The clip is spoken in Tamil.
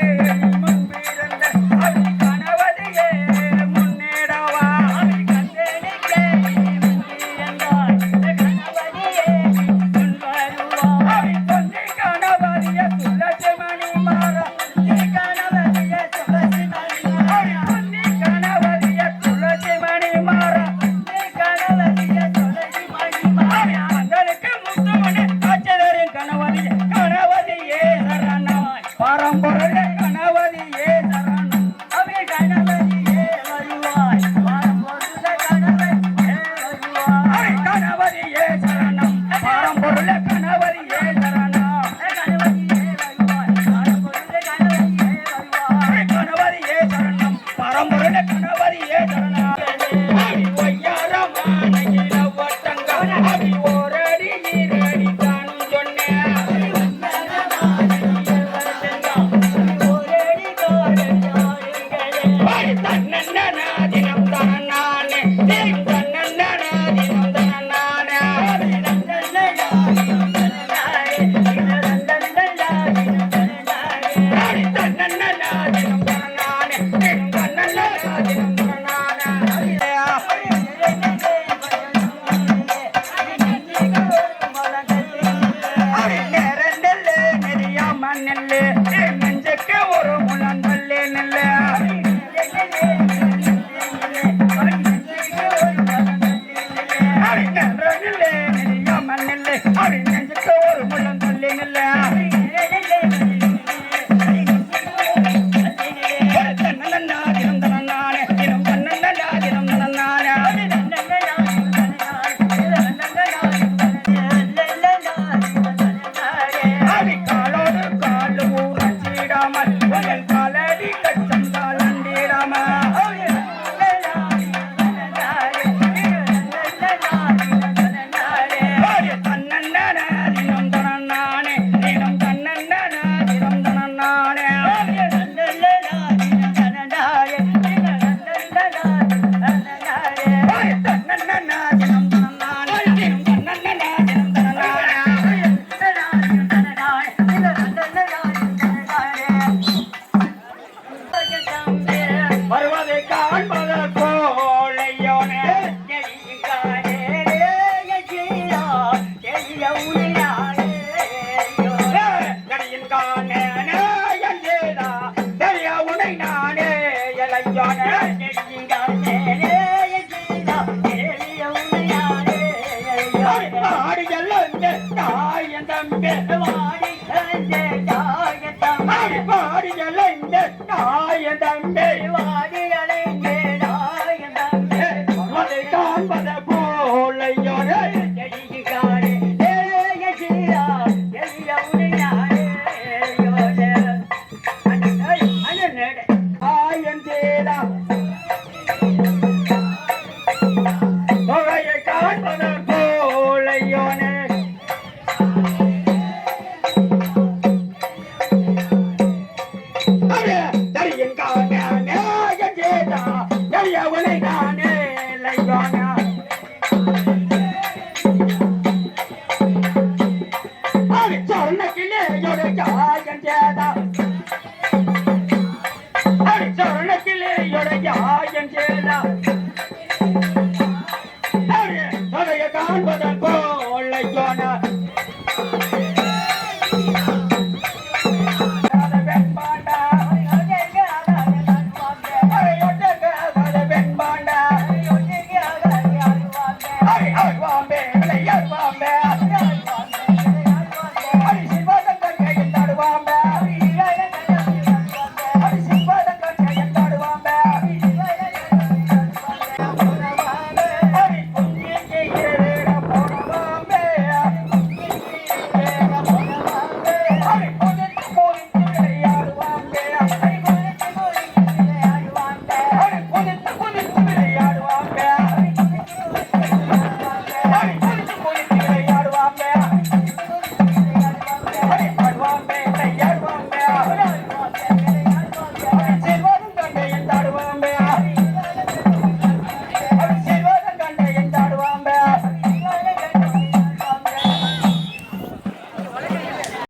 Yeah. நெல்லு. நெஞ்சக்க ஒரு முழம் பல்லு நெல்லு. அறிஞர் நெல்லு. நெல்லியம்மன் நெல்லு. அறிஞர் வாழ Vô đây, 姐